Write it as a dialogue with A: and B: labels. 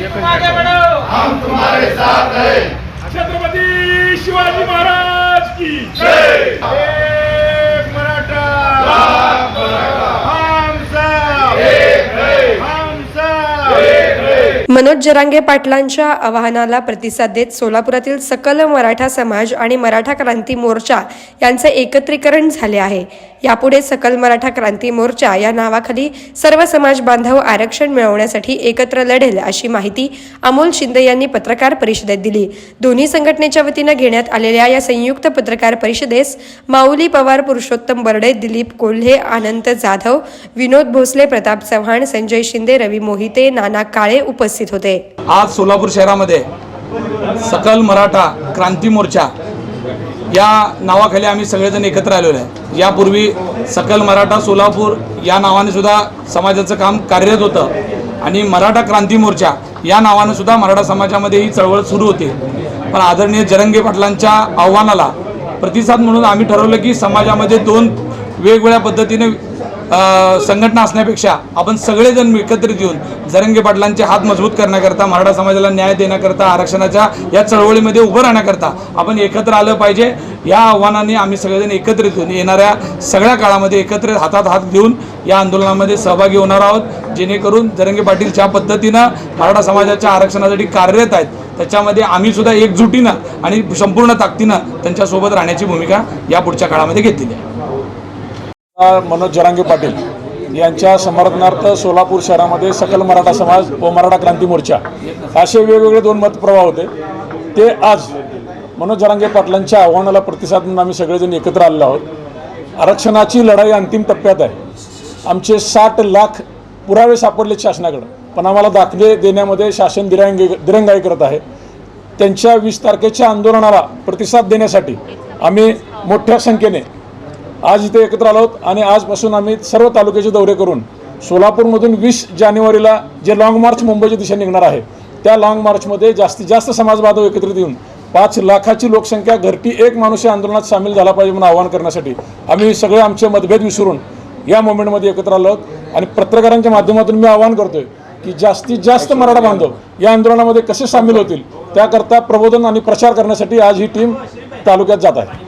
A: हम तुम्हारे साथ हैं
B: मनोज जरांगे पाटलांच्या आवाहनाला प्रतिसाद देत सोलापुरातील सकल मराठा समाज आणि मराठा क्रांती मोर्चा यांचे एकत्रीकरण झाले आहे. यापुढे सकल मराठा क्रांती मोर्चा या नावाखाली सर्व समाज बांधव आरक्षण मिळवण्यासाठी एकत्र लढेल अशी माहिती अमोल शिंदे यांनी पत्रकार परिषदेत दिली. दोन्ही संघटनेच्या वतीनं घेण्यात आलेल्या या संयुक्त पत्रकार परिषदेस माऊली पवार पुरुषोत्तम बर्डे दिलीप कोल्हे आनंद जाधव विनोद भोसले प्रताप चव्हाण संजय शिंदे रवी मोहिते नाना काळे उपस्थित होते.
C: आज सोलापूर शहरामध्ये सकल मराठा क्रांती मोर्चा या नावाखाली आम्ही सगळेजण एकत्र आलेलो आहे. यापूर्वी सकल मराठा सोलापूर या नावाने सुद्धा समाजाचं काम कार्यरत होतं. आणि मराठा क्रांती मोर्चा या नावानं सुद्धा मराठा समाजामध्ये ही चळवळ सुरू होती. पण आदरणीय जरंगे पाटलांच्या आव्हानाला प्रतिसाद म्हणून आम्ही ठरवलं की समाजामध्ये दोन वेगवेगळ्या पद्धतीने संघटना असण्यापेक्षा आपण सगळेजण एकत्रित येऊन जरंगे पाटलांचे हात मजबूत करण्याकरता मराठा समाजाला न्याय देण्याकरता आरक्षणाच्या या चळवळीमध्ये उभं राहण्याकरता आपण एकत्र आलं पाहिजे. या आव्हानाने आम्ही सगळेजण एकत्रित होऊन येणाऱ्या सगळ्या काळामध्ये एकत्रित हातात हात घेऊन या आंदोलनामध्ये सहभागी होणार आहोत. जेणेकरून जरंगे पाटील ज्या पद्धतीनं मराठा समाजाच्या आरक्षणासाठी कार्यरत आहेत त्याच्यामध्ये आम्ही सुद्धा एकजुटीनं आणि संपूर्ण ताकदीनं त्यांच्यासोबत राहण्याची भूमिका या पुढच्या काळामध्ये घेतलेली आहे.
D: मनोज जरांगे पाटील यांच्या समर्थनार्थ सोलापूर शहरामध्ये सकल मराठा समाज व मराठा क्रांती मोर्चा असे वेगवेगळे दोन मतप्रवाह होते. ते आज मनोज जरांगे पाटलांच्या आव्हानाला प्रतिसाद म्हणून आम्ही सगळेजण एकत्र आलेलो आहोत. आरक्षणाची लढाई अंतिम टप्प्यात आहे. आमचे साठ लाख पुरावे सापडले शासनाकडं पण आम्हाला दाखले देण्यामध्ये शासन दिरंग दिरंगाई करत आहे. त्यांच्या वीस तारखेच्या आंदोलनाला प्रतिसाद देण्यासाठी आम्ही मोठ्या संख्येने आज इथे एकत्र आलो आहोत आणि आजपासून आम्ही सर्व तालुक्याचे दौरे करून सोलापूरमधून वीस जानेवारीला जे लाँग मार्च मुंबईच्या दिशेने निघणार आहे त्या लाँग मार्चमध्ये जास्तीत जास्त समाज एकत्रित येऊन पाच लाखाची लोकसंख्या घरटी एक माणूस या आंदोलनात सामील झाला पाहिजे म्हणून आवाहन करण्यासाठी आम्ही सगळे आमचे मतभेद विसरून या मुवमेंटमध्ये एकत्र आलो आहोत. आणि पत्रकारांच्या माध्यमातून मी आवाहन करतोय की जास्तीत जास्त मराठा बांधव या आंदोलनामध्ये कसे सामील होतील त्याकरता प्रबोधन आणि प्रचार करण्यासाठी आज ही टीम तालुक्यात जात आहे.